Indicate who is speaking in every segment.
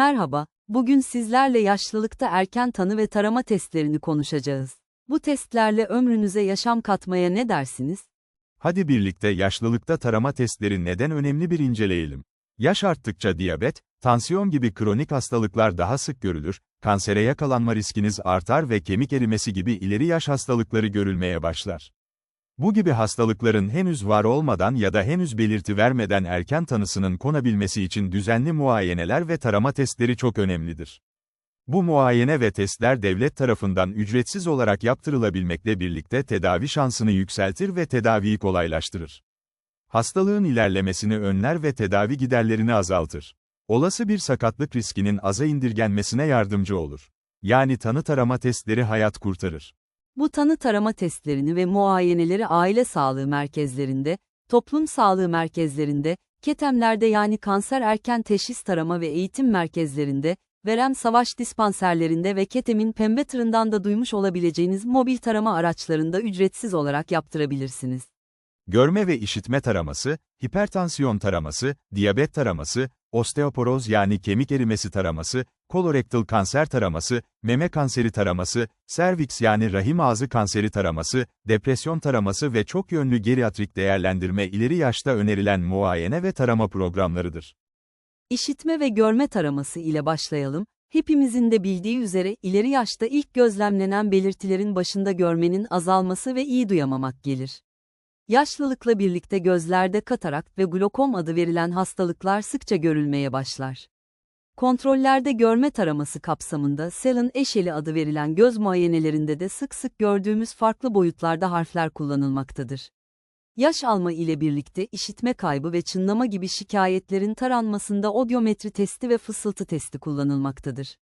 Speaker 1: Merhaba, bugün sizlerle yaşlılıkta erken tanı ve tarama testlerini konuşacağız. Bu testlerle ömrünüze yaşam katmaya ne dersiniz?
Speaker 2: Hadi birlikte yaşlılıkta tarama testleri neden önemli bir inceleyelim. Yaş arttıkça diyabet, tansiyon gibi kronik hastalıklar daha sık görülür, kansere yakalanma riskiniz artar ve kemik erimesi gibi ileri yaş hastalıkları görülmeye başlar. Bu gibi hastalıkların henüz var olmadan ya da henüz belirti vermeden erken tanısının konabilmesi için düzenli muayeneler ve tarama testleri çok önemlidir. Bu muayene ve testler devlet tarafından ücretsiz olarak yaptırılabilmekle birlikte tedavi şansını yükseltir ve tedaviyi kolaylaştırır. Hastalığın ilerlemesini önler ve tedavi giderlerini azaltır. Olası bir sakatlık riskinin aza indirgenmesine yardımcı olur. Yani tanı tarama testleri hayat kurtarır.
Speaker 1: Bu tanı tarama testlerini ve muayeneleri aile sağlığı merkezlerinde, toplum sağlığı merkezlerinde, ketemlerde yani kanser erken teşhis tarama ve eğitim merkezlerinde, verem savaş dispanserlerinde ve ketemin pembe tırından da duymuş olabileceğiniz mobil tarama araçlarında ücretsiz olarak yaptırabilirsiniz.
Speaker 2: Görme ve işitme taraması, hipertansiyon taraması, diyabet taraması, osteoporoz yani kemik erimesi taraması, kolorektal kanser taraması, meme kanseri taraması, serviks yani rahim ağzı kanseri taraması, depresyon taraması ve çok yönlü geriatrik değerlendirme ileri yaşta önerilen muayene ve tarama programlarıdır.
Speaker 1: İşitme ve görme taraması ile başlayalım. Hepimizin de bildiği üzere ileri yaşta ilk gözlemlenen belirtilerin başında görmenin azalması ve iyi duyamamak gelir. Yaşlılıkla birlikte gözlerde katarakt ve glokom adı verilen hastalıklar sıkça görülmeye başlar. Kontrollerde görme taraması kapsamında Selin eşeli adı verilen göz muayenelerinde de sık sık gördüğümüz farklı boyutlarda harfler kullanılmaktadır. Yaş alma ile birlikte işitme kaybı ve çınlama gibi şikayetlerin taranmasında odyometri testi ve fısıltı testi kullanılmaktadır.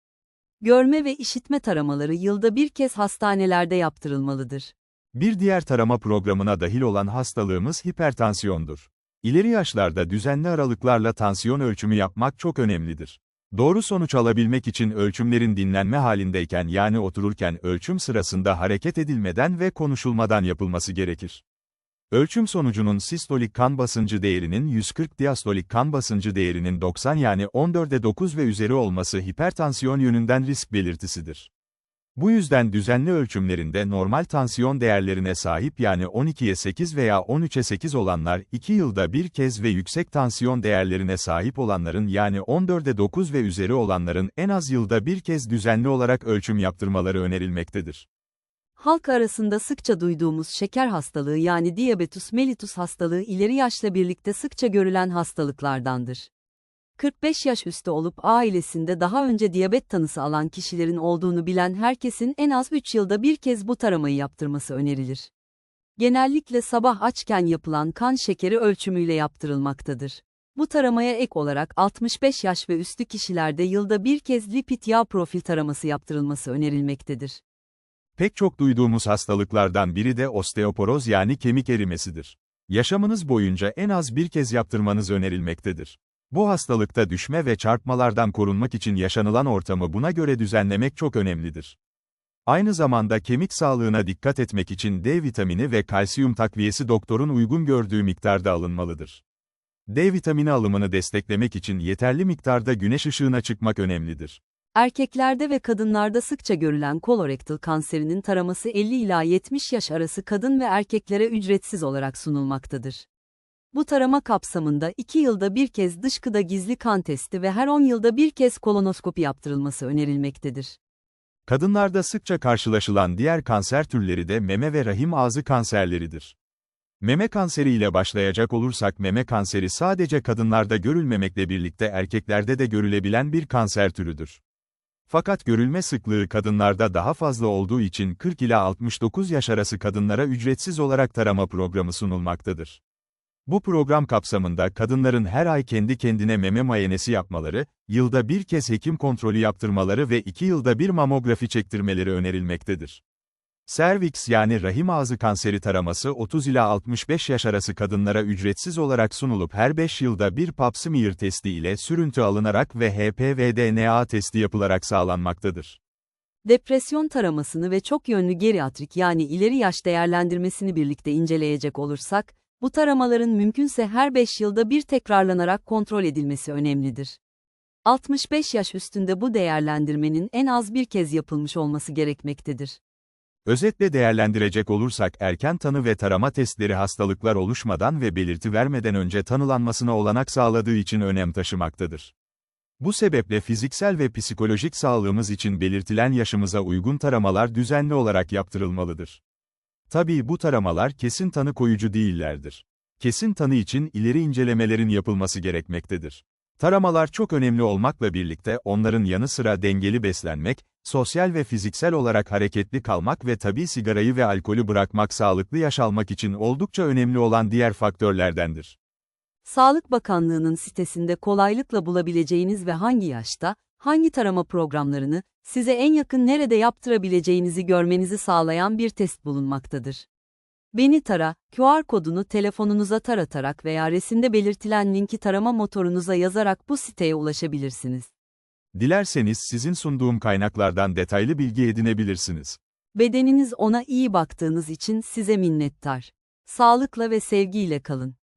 Speaker 1: Görme ve işitme taramaları yılda bir kez hastanelerde yaptırılmalıdır.
Speaker 2: Bir diğer tarama programına dahil olan hastalığımız hipertansiyondur. İleri yaşlarda düzenli aralıklarla tansiyon ölçümü yapmak çok önemlidir. Doğru sonuç alabilmek için ölçümlerin dinlenme halindeyken yani otururken ölçüm sırasında hareket edilmeden ve konuşulmadan yapılması gerekir. Ölçüm sonucunun sistolik kan basıncı değerinin 140 diastolik kan basıncı değerinin 90 yani 14'e 9 ve üzeri olması hipertansiyon yönünden risk belirtisidir. Bu yüzden düzenli ölçümlerinde normal tansiyon değerlerine sahip yani 12'ye 8 veya 13'e 8 olanlar 2 yılda bir kez ve yüksek tansiyon değerlerine sahip olanların yani 14'e 9 ve üzeri olanların en az yılda bir kez düzenli olarak ölçüm yaptırmaları önerilmektedir.
Speaker 1: Halk arasında sıkça duyduğumuz şeker hastalığı yani diabetus mellitus hastalığı ileri yaşla birlikte sıkça görülen hastalıklardandır. 45 yaş üstü olup ailesinde daha önce diyabet tanısı alan kişilerin olduğunu bilen herkesin en az 3 yılda bir kez bu taramayı yaptırması önerilir. Genellikle sabah açken yapılan kan şekeri ölçümüyle yaptırılmaktadır. Bu taramaya ek olarak 65 yaş ve üstü kişilerde yılda bir kez lipid yağ profil taraması yaptırılması önerilmektedir.
Speaker 2: Pek çok duyduğumuz hastalıklardan biri de osteoporoz yani kemik erimesidir. Yaşamınız boyunca en az bir kez yaptırmanız önerilmektedir. Bu hastalıkta düşme ve çarpmalardan korunmak için yaşanılan ortamı buna göre düzenlemek çok önemlidir. Aynı zamanda kemik sağlığına dikkat etmek için D vitamini ve kalsiyum takviyesi doktorun uygun gördüğü miktarda alınmalıdır. D vitamini alımını desteklemek için yeterli miktarda güneş ışığına çıkmak önemlidir.
Speaker 1: Erkeklerde ve kadınlarda sıkça görülen kolorektal kanserinin taraması 50 ila 70 yaş arası kadın ve erkeklere ücretsiz olarak sunulmaktadır. Bu tarama kapsamında 2 yılda bir kez dışkıda gizli kan testi ve her 10 yılda bir kez kolonoskopi yaptırılması önerilmektedir.
Speaker 2: Kadınlarda sıkça karşılaşılan diğer kanser türleri de meme ve rahim ağzı kanserleridir. Meme kanseri ile başlayacak olursak meme kanseri sadece kadınlarda görülmemekle birlikte erkeklerde de görülebilen bir kanser türüdür. Fakat görülme sıklığı kadınlarda daha fazla olduğu için 40 ila 69 yaş arası kadınlara ücretsiz olarak tarama programı sunulmaktadır. Bu program kapsamında kadınların her ay kendi kendine meme muayenesi yapmaları, yılda bir kez hekim kontrolü yaptırmaları ve iki yılda bir mamografi çektirmeleri önerilmektedir. Serviks yani rahim ağzı kanseri taraması 30 ila 65 yaş arası kadınlara ücretsiz olarak sunulup her 5 yılda bir pap smear testi ile sürüntü alınarak ve HPV-DNA testi yapılarak sağlanmaktadır.
Speaker 1: Depresyon taramasını ve çok yönlü geriatrik yani ileri yaş değerlendirmesini birlikte inceleyecek olursak, bu taramaların mümkünse her 5 yılda bir tekrarlanarak kontrol edilmesi önemlidir. 65 yaş üstünde bu değerlendirmenin en az bir kez yapılmış olması gerekmektedir.
Speaker 2: Özetle değerlendirecek olursak erken tanı ve tarama testleri hastalıklar oluşmadan ve belirti vermeden önce tanılanmasına olanak sağladığı için önem taşımaktadır. Bu sebeple fiziksel ve psikolojik sağlığımız için belirtilen yaşımıza uygun taramalar düzenli olarak yaptırılmalıdır. Tabii bu taramalar kesin tanı koyucu değillerdir. Kesin tanı için ileri incelemelerin yapılması gerekmektedir. Taramalar çok önemli olmakla birlikte onların yanı sıra dengeli beslenmek, sosyal ve fiziksel olarak hareketli kalmak ve tabii sigarayı ve alkolü bırakmak sağlıklı yaş almak için oldukça önemli olan diğer faktörlerdendir.
Speaker 1: Sağlık Bakanlığı'nın sitesinde kolaylıkla bulabileceğiniz ve hangi yaşta, hangi tarama programlarını, size en yakın nerede yaptırabileceğinizi görmenizi sağlayan bir test bulunmaktadır. Beni Tara, QR kodunu telefonunuza taratarak veya resimde belirtilen linki tarama motorunuza yazarak bu siteye ulaşabilirsiniz.
Speaker 2: Dilerseniz sizin sunduğum kaynaklardan detaylı bilgi edinebilirsiniz.
Speaker 1: Bedeniniz ona iyi baktığınız için size minnettar. Sağlıkla ve sevgiyle kalın.